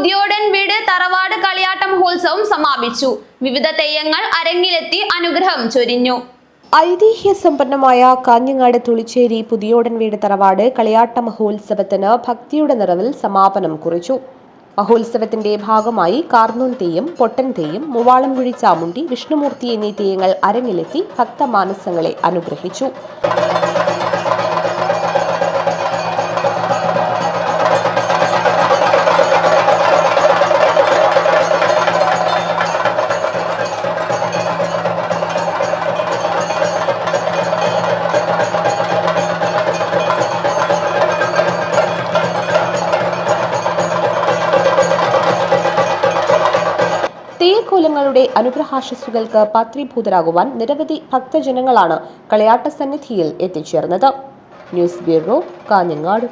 പുതിയോടൻ വീട് തറവാട് കളിയാട്ടം മഹോത്സവം സമാപിച്ചു. വിവിധ തെയ്യങ്ങൾ അരങ്ങിലെത്തി അനുഗ്രഹം ചൊരിഞ്ഞു. ഐതിഹ്യ സമ്പന്നമായ കാഞ്ഞങ്ങാട് തുളിച്ചേരി പുതിയോടൻ വീട് തറവാട് കളിയാട്ട മഹോത്സവത്തിന് ഭക്തിയുടെ നിറവിൽ സമാപനം കുറിച്ചു. മഹോത്സവത്തിന്റെ ഭാഗമായി കാർന്നൂൻ തെയ്യം പൊട്ടൻ തെയ്യം മൂവാളംകുഴി ചാമുണ്ടി വിഷ്ണുമൂർത്തി എന്നീ തെയ്യങ്ങൾ അരങ്ങിലെത്തി ഭക്തമാനസങ്ങളെ അനുഗ്രഹിച്ചു. തെയ്യക്കോലങ്ങളുടെ അനുഗ്രഹാശസ്സുകൾക്ക് പാത്രീഭൂതരാകുവാൻ നിരവധി ഭക്തജനങ്ങളാണ് കളിയാട്ട സന്നിധിയിൽ എത്തിച്ചേർന്നത്. News bureau Kanhangad.